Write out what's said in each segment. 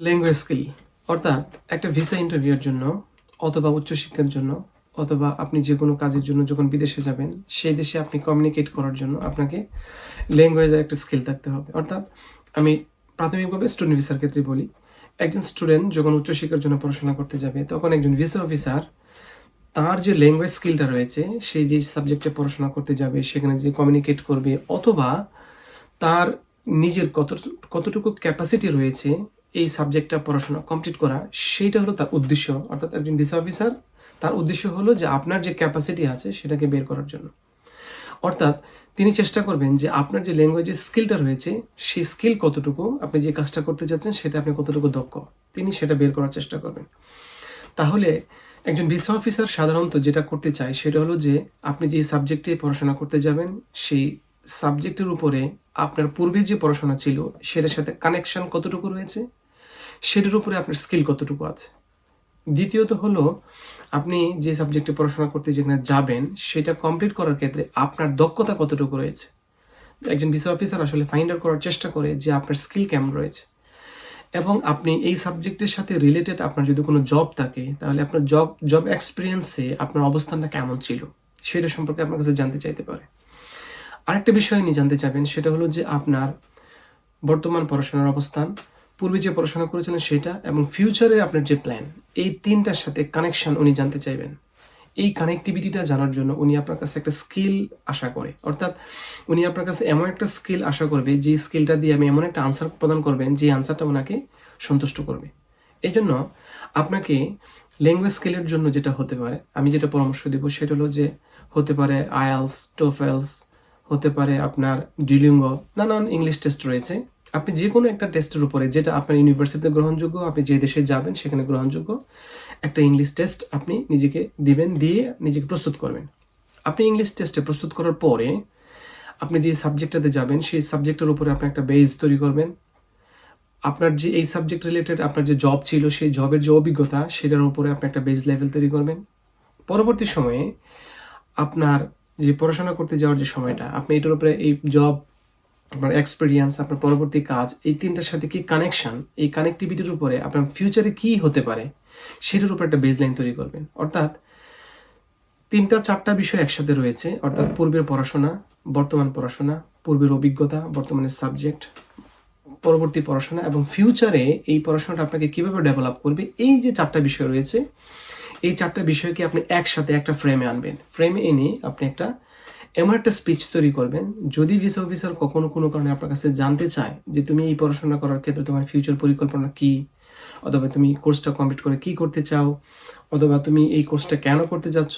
Language skill অর্থাৎ একটা visa ইন্টারভিউয়ের জন্য অথবা উচ্চশিক্ষার জন্য অথবা আপনি যে কোনো কাজের জন্য যখন বিদেশে যাবেন, সেই দেশে আপনি কমিউনিকেট করার জন্য আপনাকে ল্যাঙ্গুয়েজের একটা স্কিল থাকতে হবে। অর্থাৎ আমি প্রাথমিকভাবে স্টুডেন্ট ভিসার ক্ষেত্রে বলি, একজন স্টুডেন্ট যখন উচ্চশিক্ষার জন্য পড়াশোনা করতে যাবে, তখন একজন ভিসা অফিসার তার যে ল্যাঙ্গুয়েজ স্কিলটা রয়েছে, সেই যে সাবজেক্টে পড়াশোনা করতে যাবে, সেখানে যে কমিউনিকেট করবে, অথবা তার নিজের কত কতটুকু ক্যাপাসিটি রয়েছে এই সাবজেক্টটা পড়াশোনা কমপ্লিট করা, সেইটা হলো তার উদ্দেশ্য। অর্থাৎ একজন ভিসা অফিসার তার উদ্দেশ্য হলো যে আপনার যে ক্যাপাসিটি আছে সেটাকে বের করার জন্য। অর্থাৎ তিনি চেষ্টা করবেন যে আপনার যে ল্যাঙ্গুয়েজের স্কিলটা রয়েছে, সেই স্কিল কতটুকু, আপনি যে কাজটা করতে যাচ্ছেন সেটা আপনি কতটুকু দক্ষ, তিনি সেটা বের করার চেষ্টা করবেন। তাহলে একজন ভিসা অফিসার সাধারণত যেটা করতে চায় সেটা হলো যে আপনি যে সাবজেক্টে পড়াশোনা করতে যাবেন, সেই সাবজেক্টের উপরে আপনার পূর্বে যে পড়াশোনা ছিল, সেটার সাথে কানেকশন কতটুকু রয়েছে? সেটার উপরে আপনার স্কিল কতটুকু আছে? দ্বিতীয়ত হলো, আপনি যে সাবজেক্টে পড়াশোনা করতে যেখানে যাবেন, সেটা কমপ্লিট করার ক্ষেত্রে আপনার দক্ষতা কতটুকু রয়েছে? একজন ভিসা অফিসার আসলে ফাইন্ড আউট করার চেষ্টা করে যে আপনার স্কিল কেমন রয়েছে। এবং আপনি এই সাবজেক্টের সাথে রিলেটেড আপনার যদি কোনো জব থাকে, তাহলে আপনার জব জব এক্সপিরিয়েন্সে আপনার অবস্থানটা কেমন ছিল? সেটা সম্পর্কে আপনার কাছে জানতে চাইতে পারে। আরেকটা বিষয় নিয়ে জানতে চাইবেন, সেটা হলো যে আপনার বর্তমান পড়াশোনার অবস্থান, পূর্বে যে পড়াশোনা করেছিলেন সেটা এবং ফিউচারে আপনার যে প্ল্যান এই তিনটার সাথে কানেকশন উনি জানতে চাইবেন। এই কানেক্টিভিটিটা জানার জন্য উনি আপনার কাছে একটা স্কিল আশা করে। অর্থাৎ উনি আপনার কাছে এমন একটা স্কিল আশা করবে, যে স্কিলটা দিয়ে আমি এমন একটা আনসার প্রদান করবেন, যে আনসারটা ওনাকে সন্তুষ্ট করবে। এই জন্য আপনাকে ল্যাঙ্গুয়েজ স্কিলের জন্য যেটা হতে পারে, আমি যেটা পরামর্শ দেবো, সেটা হলো যে হতে পারে আয়ালস টোফেলস হতে পারে আপনার ডিলিঙ্গ নানান ইংলিশ টেস্ট রয়েছে। আপনি যে কোনো একটা টেস্টের উপরে, যেটা আপনার ইউনিভার্সিটিতে গ্রহণযোগ্য, আপনি যে দেশে যাবেন সেখানে গ্রহণযোগ্য, একটা ইংলিশ টেস্ট আপনি নিজেকে দিবেন, দিয়ে নিজেকে প্রস্তুত করবেন। আপনি ইংলিশ টেস্টে প্রস্তুত করার পরে, আপনি যে সাবজেক্টটাতে যাবেন, সেই সাবজেক্টের উপরে আপনি একটা বেজ তৈরি করবেন। আপনার যে এই সাবজেক্ট রিলেটেড আপনার যে জব ছিল, সেই জবের যে অভিজ্ঞতা, সেটার উপরে আপনি একটা বেজ লেভেল তৈরি করবেন। পরবর্তী সময়ে আপনার যে পড়াশোনা করতে যাওয়ার যে সময়টা, আপনি এটার উপরে এই জব আপনার এক্সপিরিয়েন্স আপনার পরবর্তী কাজ, এই তিনটার সাথে কি কানেকশন এই কানেক্টিভিটির উপরে আপনার ফিউচারে কি হতে পারে, সেটার উপর একটা বেজ লাইন তৈরি করবেন। অর্থাৎ তিনটা, চারটা বিষয় একসাথে রয়েছে, অর্থাৎ পূর্বের পড়াশোনা, বর্তমান পড়াশোনা, পূর্বের অভিজ্ঞতা, বর্তমানের সাবজেক্ট পরবর্তী পড়াশোনা এবং ফিউচারে এই পড়াশোনাটা আপনাকে কীভাবে ডেভেলপ করবে, এই যে চারটা বিষয় রয়েছে এই চারটা বিষয়কে আপনি একসাথে একটা ফ্রেমে আনবেন। ফ্রেমে এনে আপনি একটা এমন একটা স্পিচ তৈরি করবেন, যদি ভিসা অফিসার কখনো কোনো কারণে আপনার কাছে জানতে চায় যে তুমি এই পড়াশোনা করার ক্ষেত্রে তোমার ফিউচার পরিকল্পনা কি অথবা তুমি কোর্সটা কমপ্লিট করে কি করতে চাও, অথবা তুমি এই কোর্সটা কেন করতে যাচ্ছ,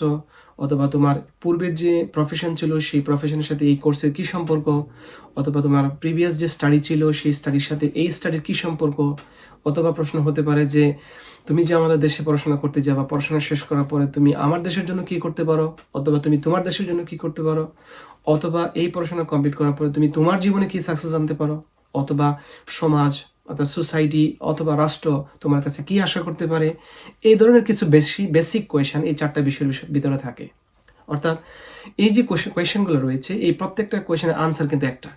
অথবা তোমার পূর্বের যে প্রফেশন ছিল, সেই প্রফেশনের সাথে এই কোর্সের কি সম্পর্ক, অথবা তোমার প্রিভিয়াস যে স্টাডি ছিল, সেই স্টাডির সাথে এই স্টাডির কি সম্পর্ক, অথবা প্রশ্ন হতে পারে যে, তুমি যে আমাদের দেশে পড়াশোনা করতে যাবা পড়াশোনা শেষ করার পরে তুমি আমার দেশের জন্য কি করতে পারো, অথবা তুমি তোমার দেশের জন্য কি করতে পারো, অথবা এই পড়াশোনা কমপ্লিট করার পরে তুমি তোমার জীবনে কি সাকসেস আনতে পারো, অথবা সমাজ অর্থাৎ সোসাইটি অথবা রাষ্ট্র তোমার কাছে কি আশা করতে পারে? এই ধরনের কিছু বেশি বেসিক কোয়েশন এই চারটা বিষয়ের ভিতরে থাকে। অর্থাৎ এই যে কোয়েশনগুলো রয়েছে, এই প্রত্যেকটা কোয়েশনের আনসার কিন্তু একটা।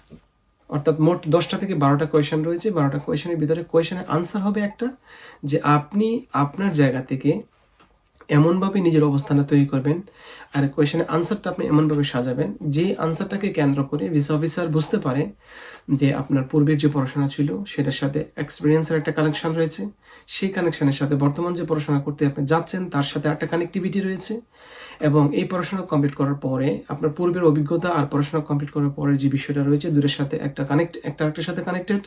অর্থাৎ মোট দশটা থেকে বারোটা কোয়েশন রয়েছে। বারোটা কোয়েশনের ভিতরে কোয়েশনের আনসার হবে একটা যে আপনি আপনার জায়গা থেকে এমনভাবে নিজের অবস্থানটা তৈরি করবেন আর কোয়েশনের আনসারটা আপনি এমনভাবে সাজাবেন, যে আনসারটাকে কেন্দ্র করে ভিসা অফিসার বুঝতে পারে যে আপনার পূর্বের যে পড়াশোনা ছিল, সেটার সাথে এক্সপিরিয়েন্সের একটা কানেকশন রয়েছে। সেই কানেকশনের সাথে বর্তমান যে পড়াশোনা করতে আপনি যাচ্ছেন, তার সাথে একটা কানেক্টিভিটি রয়েছে। এবং এই পড়াশোনা কমপ্লিট করার পরে, আপনার পূর্বের অভিজ্ঞতা আর পড়াশোনা কমপ্লিট করার পরে যে বিষয়টা রয়েছে দুটোর সাথে একটা কানেক্ট একটা আরেকটার সাথে কানেক্টেড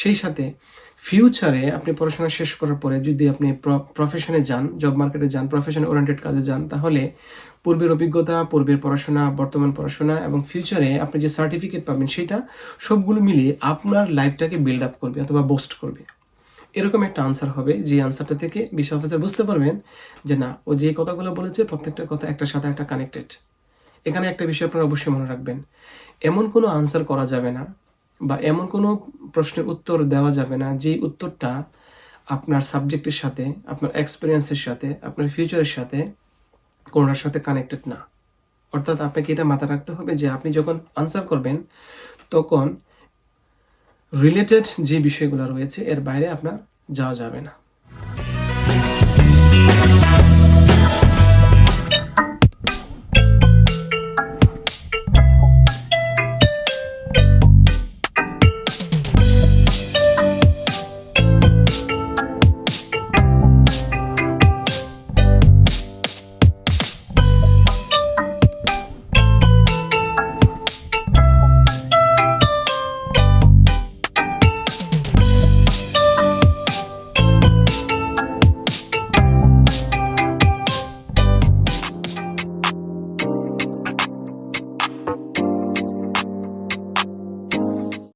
সেই সাথে ফিউচারে আপনি পড়াশোনা শেষ করার পরে যদি আপনি প্রফেশনে যান জব মার্কেটে যান প্রফেশন ওরিয়েন্টেড কাজে যান, তাহলে পূর্বের অভিজ্ঞতা, পূর্বের পড়াশোনা, বর্তমান পড়াশোনা এবং ফিউচারে আপনি যে সার্টিফিকেট পাবেন, সেটা সবগুলো মিলিয়ে আপনার লাইফটাকে বিল্ড আপ করবে অথবা বোস্ট করবে। এরকম একটা আনসার হবে, যে আনসারটা থেকে বিশ্ব অফিসার বুঝতে পারবেন যে না, ও যে কথাগুলো বলেছে, প্রত্যেকটা কথা একটার সাথে একটা কানেক্টেড এখানে একটা বিষয় আপনারা অবশ্যই মনে রাখবেন। এমন কোনো আনসার করা যাবে না বা এমন কোনো প্রশ্নের উত্তর দেওয়া যাবে না, যে উত্তরটা আপনার সাবজেক্টের সাথে, আপনার এক্সপিরিয়েন্সের সাথে, আপনার ফিউচারের সাথে কোনোটার সাথে কানেক্টেড না। অর্থাৎ আপনাকে এটা মাথায় রাখতে হবে যে আপনি যখন আনসার করবেন, তখন রিলেটেড যে বিষয়গুলো রয়েছে এর বাইরে আপনার যাওয়া যাবে না।